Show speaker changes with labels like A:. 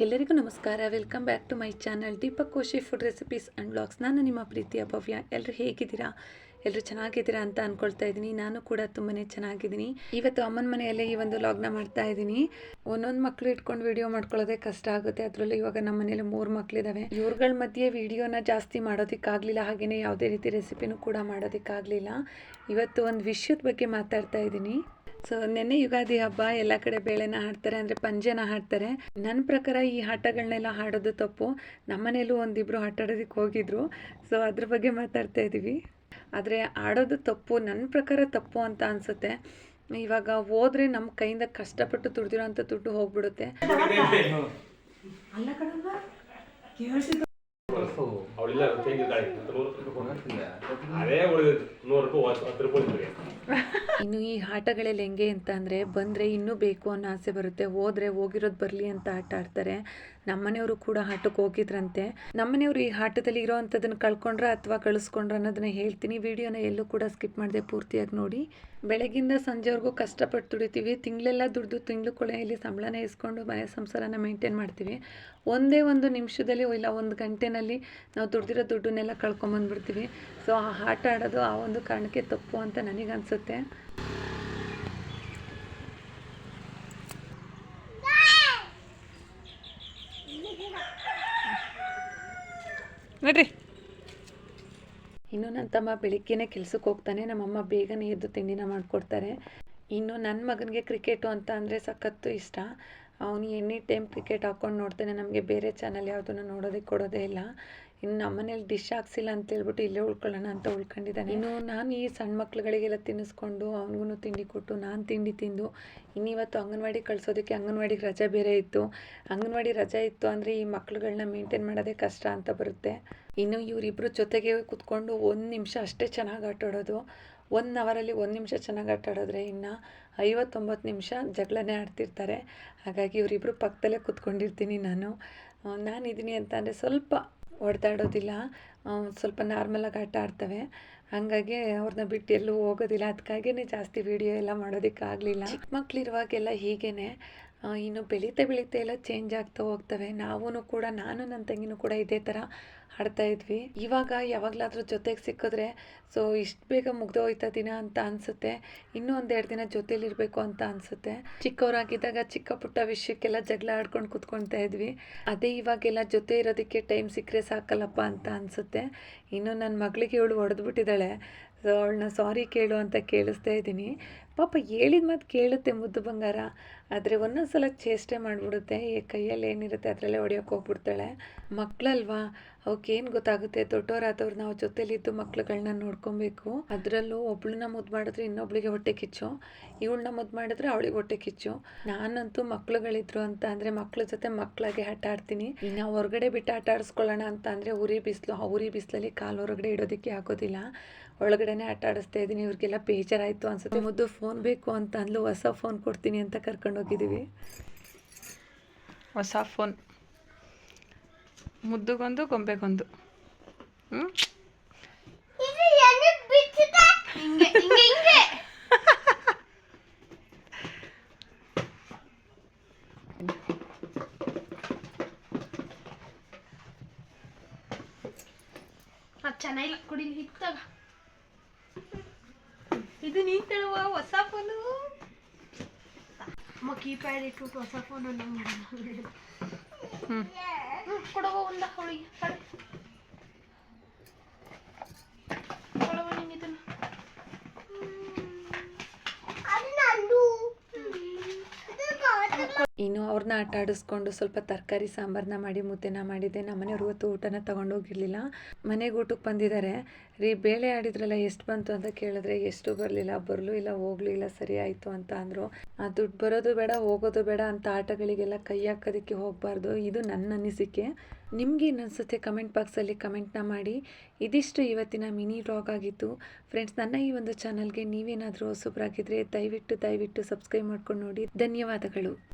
A: ಎಲ್ಲರಿಗೂ ನಮಸ್ಕಾರ. Welcome back to my channel Deepak Koshy food recipes and blogs ನಾನು ನಿಮ್ಮ ಪ್ರೀತಿಯ ಭವ್ಯ. ಎಲ್ಲರೂ ಹೇಗಿದ್ದೀರಾ? ಎಲ್ಲರೂ ಚೆನ್ನಾಗಿದ್ದೀರಾ ಅಂತ ಅಂದ್ಕೊಳ್ತಾ ಇದ್ದೀನಿ. ನಾನು ಕೂಡ ತುಂಬಾ ಚೆನ್ನಾಗಿದ್ದೀನಿ. ಇವತ್ತು ಅಮ್ಮನ ಮನೆಯಲ್ಲೇ ಈ ಒಂದು ಲಾಗ್ನ ಮಾಡ್ತಾ ಇದ್ದೀನಿ. ಒಂದೊಂದು ಮಕ್ಕಳು ಇಟ್ಕೊಂಡು ವಿಡಿಯೋ ಮಾಡ್ಕೊಳ್ಳೋದೇ ಕಷ್ಟ ಆಗುತ್ತೆ. ಅದರಲ್ಲೂ ಇವಾಗ ನಮ್ಮ ಮನೇಲಿ ಮೂರು ಮಕ್ಕಳಿದ್ದಾವೆ ಇವ್ರಗಳ ಮಧ್ಯೆ ವಿಡಿಯೋನ ಜಾಸ್ತಿ ಮಾಡೋದಕ್ಕಾಗಲಿಲ್ಲ. ಹಾಗೆಯೇ ಯಾವುದೇ ರೀತಿ ರೆಸಿಪಿನೂ ಕೂಡ ಮಾಡೋದಕ್ಕಾಗಲಿಲ್ಲ. ಇವತ್ತು ಒಂದು ವಿಷಯದ ಬಗ್ಗೆ ಮಾತಾಡ್ತಾ ಇದ್ದೀನಿ. ಸೊ ನೆನ್ನೆ ಯುಗಾದಿ ಹಬ್ಬ, ಎಲ್ಲ ಕಡೆ ಬೇಳೆನ ಹಾಡ್ತಾರೆ. ಅಂದರೆ ಪಂಜೆನ ಹಾಡ್ತಾರೆ. ನನ್ನ ಪ್ರಕಾರ ಈ ಆಟಗಳನ್ನೆಲ್ಲ ಹಾಡೋದು ತಪ್ಪು. ನಮ್ಮನೇಲೂ ಒಂದಿಬ್ಬರು ಆಟಾಡೋದಕ್ಕೆ ಹೋಗಿದ್ರು. ಸೊ ಅದ್ರ ಬಗ್ಗೆ ಮಾತಾಡ್ತಾ ಇದ್ದೀವಿ ಆದರೆ ಆಡೋದು ತಪ್ಪು ನನ್ನ ಪ್ರಕಾರ ತಪ್ಪು ಅಂತ ಅನಿಸುತ್ತೆ. ಇವಾಗ ಹೋದ್ರೆ ನಮ್ಮ ಕೈಯಿಂದ ಕಷ್ಟಪಟ್ಟು ದುಡ್ದಿರೋ ಅಂಥ ದುಡ್ಡು ಹೋಗ್ಬಿಡುತ್ತೆ. ಇನ್ನು ಈ ಆಟಗಳಲ್ಲಿ ಹೆಂಗೆ ಅಂತ ಅಂದರೆ ಬಂದರೆ ಇನ್ನೂ ಬೇಕು ಅನ್ನೋ ಆಸೆ ಬರುತ್ತೆ. ಹೋದ್ರೆ ಹೋಗಿರೋದು ಬರಲಿ ಅಂತ ಆಟ ಆಡ್ತಾರೆ. ನಮ್ಮನೆಯವರು ಕೂಡ ಹಾಟಕ್ಕೆ ಹೋಗಿದ್ರಂತೆ. ನಮ್ಮನೆಯವರು ಈ ಹಾಟದಲ್ಲಿ ಇರೋ ಅಂಥದ್ದನ್ನು ಕಳ್ಕೊಂಡ್ರೆ ಅಥವಾ ಕಳಿಸ್ಕೊಂಡ್ರೆ ಅನ್ನೋದನ್ನ ಹೇಳ್ತೀನಿ. ವಿಡಿಯೋನ ಎಲ್ಲೂ ಕೂಡ ಸ್ಕಿಪ್ ಮಾಡಿದೆ ಪೂರ್ತಿಯಾಗಿ ನೋಡಿ. ಬೆಳಗಿಂದ ಸಂಜೆವರೆಗೂ ಕಷ್ಟಪಟ್ಟು ದುಡಿತೀವಿ. ತಿಂಗಳೆಲ್ಲ ದುಡ್ದು ತಿಂಗಳು ಇಲ್ಲಿ ಸಂಬಳನ ಇಸ್ಕೊಂಡು ಮನೆ ಸಂಸಾರನ ಮೇಂಟೈನ್ ಮಾಡ್ತೀವಿ. ಒಂದೇ ಒಂದು ನಿಮಿಷದಲ್ಲಿ ಇಲ್ಲ ಒಂದು ಗಂಟೆನಲ್ಲಿ ನಾವು ದುಡ್ದಿರೋ ದುಡ್ಡನ್ನೆಲ್ಲ ಕಳ್ಕೊಂಬಂದ್ಬಿಡ್ತೀವಿ. ಸೊ ಆ ಆಟ ಆಡೋದು ಆ ಒಂದು ಕಾರಣಕ್ಕೆ ತಪ್ಪು ಅಂತ ನನಗನ್ಸುತ್ತೆ. ನೋಡ್ರಿ. ಇನ್ನು ನನ್ನ ತಮ್ಮ ಬೆಳಿಗ್ಗೆನೆ ಕೆಲ್ಸಕ್ಕೆ ಹೋಗ್ತಾನೆ. ನಮ್ಮಮ್ಮ ಬೇಗನೆ ಎದ್ದು ತಿಂಡಿನ ಮಾಡಿಕೊಡ್ತಾರೆ. ಇನ್ನು ನನ್ನ ಮಗನಿಗೆ ಕ್ರಿಕೆಟು ಅಂತ ಅಂದರೆ ಸಖತ್ತು ಇಷ್ಟ. ಅವನು ಎನಿ ಟೈಮ್ ಕ್ರಿಕೆಟ್ ಹಾಕ್ಕೊಂಡು ನೋಡ್ತಾನೆ, ನಮಗೆ ಬೇರೆ ಚಾನಲ್ ಯಾವುದನ್ನು ನೋಡೋದಕ್ಕೆ ಕೊಡೋದೇ ಇಲ್ಲ. ಇನ್ನು ನಮ್ಮನೇಲಿ ಡಿಶ್ ಹಾಕ್ಸಿಲ್ಲ ಅಂತ ಹೇಳ್ಬಿಟ್ಟು ಇಲ್ಲೇ ಉಳ್ಕೊಳ್ಳೋಣ ಅಂತ ಉಳ್ಕೊಂಡಿದ್ದಾನೆ. ಇನ್ನು ನಾನು ಈ ಸಣ್ಣ ಮಕ್ಳುಗಳಿಗೆಲ್ಲ ತಿನ್ನಿಸ್ಕೊಂಡು ಅವನಿಗೂ ತಿಂಡಿ ಕೊಟ್ಟು ನಾನು ತಿಂಡಿ ತಿಂದು ಇನ್ನಿವತ್ತು ಅಂಗನವಾಡಿ ಕಳಿಸೋದಕ್ಕೆ ಅಂಗನವಾಡಿಗೆ ರಜೆ ಬೇರೆ ಇತ್ತು. ಅಂಗನವಾಡಿ ರಜೆ ಇತ್ತು ಅಂದರೆ ಈ ಮಕ್ಳುಗಳನ್ನ ಮೇಂಟೈನ್ ಮಾಡೋದೇ ಕಷ್ಟ ಅಂತ ಬರುತ್ತೆ. ಇನ್ನು ಇವರಿಬ್ಬರು ಜೊತೆಗೆ ಕುತ್ಕೊಂಡು ಒಂದು ನಿಮಿಷ ಅಷ್ಟೇ ಚೆನ್ನಾಗಿ ಆಟ ಆಡೋದು ಒನ್ ಅವರಲ್ಲಿ ಒಂದು ನಿಮಿಷ ಚೆನ್ನಾಗಿ ಆಟ ಆಡಿದ್ರೆ ಇನ್ನು ಐವತ್ತೊಂಬತ್ತು ನಿಮಿಷ ಜಗಳನೇ ಆಡ್ತಿರ್ತಾರೆ. ಹಾಗಾಗಿ ಇವರಿಬ್ಬರು ಪಕ್ಕದಲ್ಲೇ ಕೂತ್ಕೊಂಡಿರ್ತೀನಿ ನಾನು. ನಾನು ಇದ್ದೀನಿ ಅಂತ ಅಂದರೆ ಸ್ವಲ್ಪ ಹೊಡೆದಾಡೋದಿಲ್ಲ ಸ್ವಲ್ಪ ನಾರ್ಮಲಾಗಿ ಆಟ ಆಡ್ತವೆ. ಹಾಗಾಗಿ ಅವ್ರನ್ನ ಬಿಟ್ಟು ಎಲ್ಲೂ ಹೋಗೋದಿಲ್ಲ. ಅದಕ್ಕಾಗಿಯೇ ಜಾಸ್ತಿ ವೀಡಿಯೋ ಎಲ್ಲ ಮಾಡೋದಕ್ಕಾಗಲಿಲ್ಲ. ಮಕ್ಕಳಿರುವಾಗೆಲ್ಲ ಹೀಗೇ ಇನ್ನು ಬೆಳೀತಾ ಬೆಳೀತಾ ಎಲ್ಲ ಚೇಂಜ್ ಆಗ್ತಾ ಹೋಗ್ತವೆ. ನಾವೂ ಕೂಡ, ನಾನು ನನ್ನ ತಂಗಿನೂ ಕೂಡ ಇದೇ ಥರ ಆಡ್ತಾ ಇದ್ವಿ. ಇವಾಗ ಯಾವಾಗಲಾದ್ರೂ ಜೊತೆಗೆ ಸಿಕ್ಕಿದ್ರೆ ಸೊ ಇಷ್ಟು ಬೇಗ ಮುಗ್ದು ಹೋಯ್ತಾ ದಿನ ಅಂತ ಅನಿಸುತ್ತೆ. ಇನ್ನೂ ಒಂದೆರಡು ದಿನ ಜೊತೇಲಿರಬೇಕು ಅಂತ ಅನಿಸುತ್ತೆ. ಚಿಕ್ಕವರಾಗಿದ್ದಾಗ, ಚಿಕ್ಕ ಪುಟ್ಟ ವಿಷಯಕ್ಕೆಲ್ಲ ಜಗಳ ಆಡ್ಕೊಂಡು ಕುತ್ಕೊಳ್ತಾ ಇದ್ವಿ. ಅದೇ ಇವಾಗೆಲ್ಲ ಜೊತೆ ಇರೋದಕ್ಕೆ ಟೈಮ್ ಸಿಕ್ಕರೆ ಸಾಕಲ್ಲಪ್ಪ ಅಂತ ಅನಿಸುತ್ತೆ. ಇನ್ನು ನನ್ನ ಮಗಳಿಗೆ ಇವಳು ಹೊಡೆದ್ಬಿಟ್ಟಿದ್ದಾಳೆ. ಸೊ ಅವಳನ್ನ ಸಾರಿ ಕೇಳು ಅಂತ ಕೇಳಿಸ್ತಾ ಇದ್ದೀನಿ. ಪಾಪ ಹೇಳಿದ ಮಾತು ಕೇಳುತ್ತೆ ಮುದ್ದು ಬಂಗಾರ. ಆದರೆ ಒಂದೊಂದು ಸಲ ಚೇಷ್ಟೆ ಮಾಡಿಬಿಡುತ್ತೆ. ಈ ಕೈಯಲ್ಲಿ ಏನಿರುತ್ತೆ ಅದರಲ್ಲೇ ಹೊಡಿಯೋಕೆ ಹೋಗ್ಬಿಡ್ತಾಳೆ. ಮಕ್ಕಳಲ್ವಾ ಅವಕ್ಕೇನು ಗೊತ್ತಾಗುತ್ತೆ? ದೊಡ್ಡವರಾದವ್ರು ನಾವು ಜೊತೆಲಿದ್ದು ಮಕ್ಳುಗಳನ್ನ ನೋಡ್ಕೊಬೇಕು. ಅದರಲ್ಲೂ ಒಬ್ಳನ್ನ ಮುದ್ದು ಮಾಡಿದ್ರೆ ಇನ್ನೊಬ್ಳಿಗೆ ಹೊಟ್ಟೆ ಕಿಚ್ಚು. ಇವಳನ್ನ ಮುದ್ದು ಮಾಡಿದ್ರೆ ಅವಳಿಗೆ ಹೊಟ್ಟೆ ಕಿಚ್ಚು. ನಾನಂತೂ ಮಕ್ಳುಗಳಿದ್ರು ಅಂತ ಅಂದರೆ ಮಕ್ಳ ಜೊತೆ ಮಕ್ಕಳಾಗೆ ಆಟ ಆಡ್ತೀನಿ. ನಾವು ಹೊರಗಡೆ ಬಿಟ್ಟು ಆಟ ಆಡಿಸ್ಕೊಳ್ಳೋಣ ಅಂತ ಅಂದರೆ ಉರಿ ಬಿಸಿಲು, ಆ ಉರಿ ಬಿಸಿಲಲ್ಲಿ ಕಾಲು ಹೊರಗಡೆ ಇಡೋದಕ್ಕೆ ಆಗೋದಿಲ್ಲ. ಒಳಗಡೆನೆ ಆಟ ಆಡಿಸ್ತಾ ಇದ್ದೀನಿ ಇವ್ರಿಗೆಲ್ಲ ಬೇಜಾರಾಯಿತು ಅನ್ಸುತ್ತೆ. ಮುದ್ದು ಫೋನ್ ಬೇಕು ಅಂತ ಅಂದ್ಲು ಹೊಸ ಫೋನ್ ಕೊಡ್ತೀನಿ ಅಂತ ಕರ್ಕೊಂಡು ಹೋಗಿದ್ದೀವಿ
B: ಹೊಸ ಫೋನ್ ಮುದ್ದುಗೊಂದು ಗೊಂಬೆಗೊಂದು. ಹ್ಞೂ
C: ಚೆನ್ನಾಗಿಲ್ಲ ಕುಡಿಲಿ ಹಿತ್ತಾಗ. ಇದು ನೀನ್ ತಳುವ ಹೊಸ ಫೋನು ಅಮ್ಮ ಕೀಪ್ಯಾಡ್ ಇಟ್ಬಿಟ್ಟು ಹೊಸ
B: ಫೋನ್
C: ಹ್ಮ್, ಕೊಡವ ಒಂದ ಅವಳಿಗೆ ಕೊಡವ ನಿಂಗೆ ಇದನ್ನ
A: ಇನ್ನು ಅವ್ರನ್ನ ಆಟ ಆಡಿಸ್ಕೊಂಡು ಸ್ವಲ್ಪ ತರಕಾರಿ ಸಾಂಬಾರನ್ನ ಮಾಡಿ, ಮುದ್ದೆನ ಮಾಡಿದ್ದೆ. ನಮ್ಮನೆಯವ್ರು ಇವತ್ತು ಊಟನ ತೊಗೊಂಡೋಗಿರಲಿಲ್ಲ. ಮನೆಗೆ ಊಟಕ್ಕೆ ಬಂದಿದ್ದಾರೆ ರೀ, ಬೇಳೆ ಆಡಿದ್ರಲ್ಲ, ಎಷ್ಟು ಬಂತು ಅಂತ ಕೇಳಿದ್ರೆ, ಎಷ್ಟು ಬರಲಿಲ್ಲ, ಬರಲೂ ಇಲ್ಲ, ಹೋಗ್ಲೂ ಇಲ್ಲ, ಸರಿ ಆಯಿತು ಅಂತ ಅಂದರು. ಆ ದುಡ್ಡು ಬರೋದು ಬೇಡ, ಹೋಗೋದು ಬೇಡ ಅಂತ ಆಟಗಳಿಗೆಲ್ಲ ಕೈ ಹಾಕೋದಕ್ಕೆ ಹೋಗಬಾರ್ದು. ಇದು ನನ್ನ ಅನಿಸಿಕೆ. ನಿಮಗೆ ಅನಿಸುತ್ತೆ? ಕಮೆಂಟ್ ಬಾಕ್ಸಲ್ಲಿ ಕಮೆಂಟ್ನ ಮಾಡಿ. ಇದಿಷ್ಟು ಇವತ್ತಿನ ಮಿನಿ ವ್ಲಾಗ್ ಆಗಿತ್ತು. ಫ್ರೆಂಡ್ಸ್, ನನ್ನ ಈ ಒಂದು ಚಾನಲ್ಗೆ ನೀವೇನಾದರೂ ಹೊಸಬ್ರಾಗಿದ್ದರೆ ದಯವಿಟ್ಟು ದಯವಿಟ್ಟು ಸಬ್ಸ್ಕ್ರೈಬ್ ಮಾಡ್ಕೊಂಡು ನೋಡಿ. ಧನ್ಯವಾದಗಳು.